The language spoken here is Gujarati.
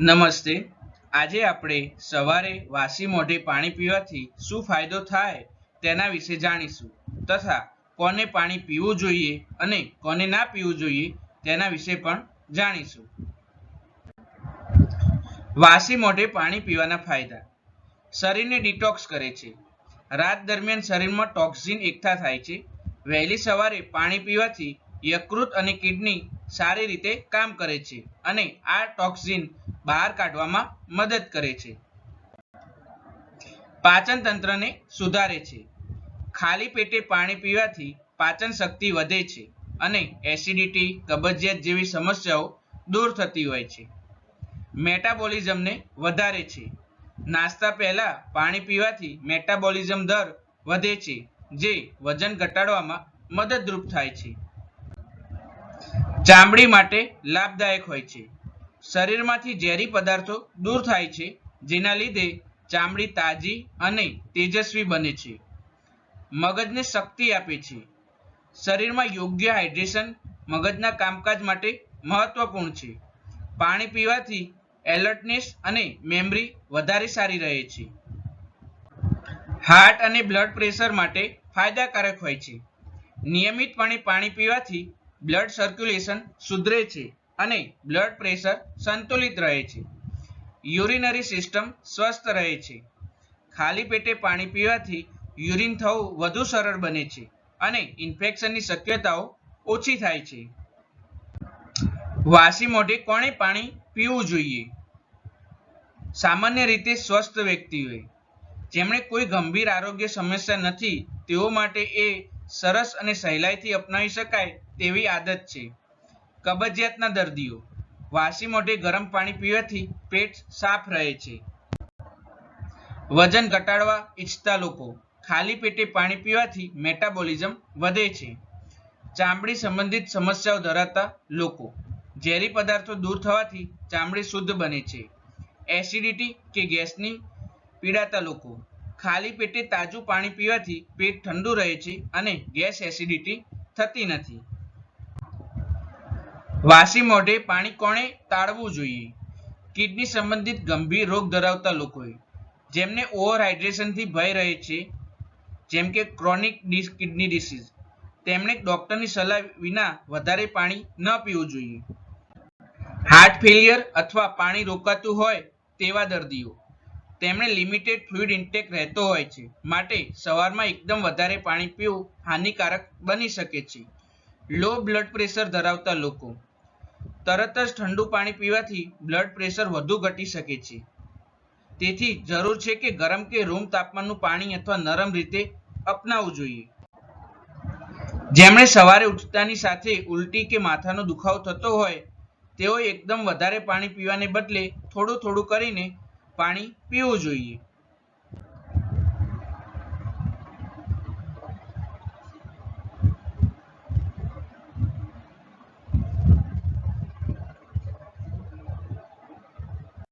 નમસ્તે. આજે આપણે સવારે વાસી મોઢે પાણી પીવાથી શું ફાયદો થાય તેના વિશે જાણીશું તથા કોને પાણી પીવું જોઈએ અને કોને ના પીવું જોઈએ તેના વિશે પણ જાણીશું. વાસી મોઢે પાણી પીવાના ફાયદા. શરીરને ડિટોક્સ કરે છે. રાત દરમિયાન શરીરમાં ટોક્સિન એકઠા થાય છે. વહેલી સવારે પાણી પીવાથી યકૃત અને કિડની સારી રીતે કામ કરે છે અને આ ટોક્સિન બહાર કાઢવામાં મદદ કરે છે. પાચન તંત્રને સુધારે છે. ખાલી પેટે પાણી પીવાથી પાચન શક્તિ વધે છે અને એસિડિટી, કબજિયાત જેવી સમસ્યાઓ દૂર થતી હોય છે. મેટાબોલિઝમને વધારે છે. નાસ્તા પહેલા પાણી પીવાથી મેટાબોલિઝમ દર વધે છે, જે વજન ઘટાડવામાં મદદરૂપ થાય છે. ચામડી માટે લાભદાયક હોય છે. શરીરમાંથી ઝેરી પદાર્થો દૂર થાય છે, જેના લીધે ચામડી તાજી અને તેજસ્વી બને છે. મગજને શક્તિ આપે છે. શરીરમાં યોગ્ય હાઇડ્રેશન મગજના કામકાજ માટે મહત્વપૂર્ણ છે. પાણી પીવાથી એલર્ટનેસ અને મેમરી વધારે સારી રહે છે. હાર્ટ અને બ્લડ પ્રેશર માટે ફાયદાકારક હોય છે. નિયમિતપણે પાણી પીવાથી બ્લડ સર્ક્યુલેશન સુધરે છે. અને બ્લડ પ્રેશર સંતુલિત રહે છે. યુરિનરી સિસ્ટમ સ્વસ્થ રહે છે. ખાલી પેટે પાણી પીવાથી યુરિન થવું વધુ સરળ બને છે અને ઇન્ફેક્શનની શક્યતાઓ ઓછી થાય છે. વાસી મોઢે કોણે પાણી પીવું જોઈએ? સામાન્ય રીતે સ્વસ્થ વ્યક્તિઓએ. જેમણે કોઈ ગંભીર આરોગ્ય સમસ્યા નથી, તેઓ માટે એ સરસ અને સહેલાઈથી અપનાવી શકાય તેવી આદત છે. કબજિયાતના દર્દીઓ. વાસી મોઢે ગરમ પાણી પીવાથી પેટ સાફ રહે છે. વજન ઘટાડવા ઈચ્છતા લોકો. ખાલી પેટે પાણી પીવાથી મેટાબોલિઝમ વધે છે. ચામડી સંબંધિત સમસ્યાઓ ધરાવતા લોકો. ઝેરી પદાર્થો દૂર થવાથી ચામડી શુદ્ધ બને છે. એસિડિટી કે ગેસની પીડાતા લોકો. ખાલી પેટે તાજું પાણી પીવાથી પેટ ઠંડુ રહે છે અને ગેસ એસિડિટી થતી નથી. વાસી મોઢે પાણી કોણે ટાળવું જોઈએ? કિડની સંબંધિત ગંભીર રોગ ધરાવતા લોકોએ જેમને ઓવર હાઇડ્રેશનથી ભય રહે છે, જેમ કે ક્રોનિક કિડની ડિસીઝ, તેમણે ડોક્ટરની સલાહ વિના વધારે પાણી ન પીવું જોઈએ. હાર્ટ ફેલિયર અથવા પાણી રોકાતું હોય તેવા દર્દીઓ, તેમણે લિમિટેડ ફ્લુઇડ ઇન્ટેક રહેતો હોય છે, માટે સવારમાં એકદમ વધારે પાણી પીવું હાનિકારક બની શકે છે. લો બ્લડ પ્રેશર ધરાવતા લોકો તરત જ ઠંડુ પાણી પીવાથી બ્લડ પ્રેશર વધુ ઘટી શકે છે. તેથી જરૂર છે કે ગરમ કે રૂમ તાપમાનનું પાણી અથવા નરમ રીતે અપનાવવું જોઈએ. જેમણે સવારે ઉઠતાની સાથે ઉલટી કે માથાનો દુખાવો થતો હોય તેઓ એકદમ વધારે પાણી પીવાને બદલે થોડું થોડું કરીને પાણી પીવું જોઈએ.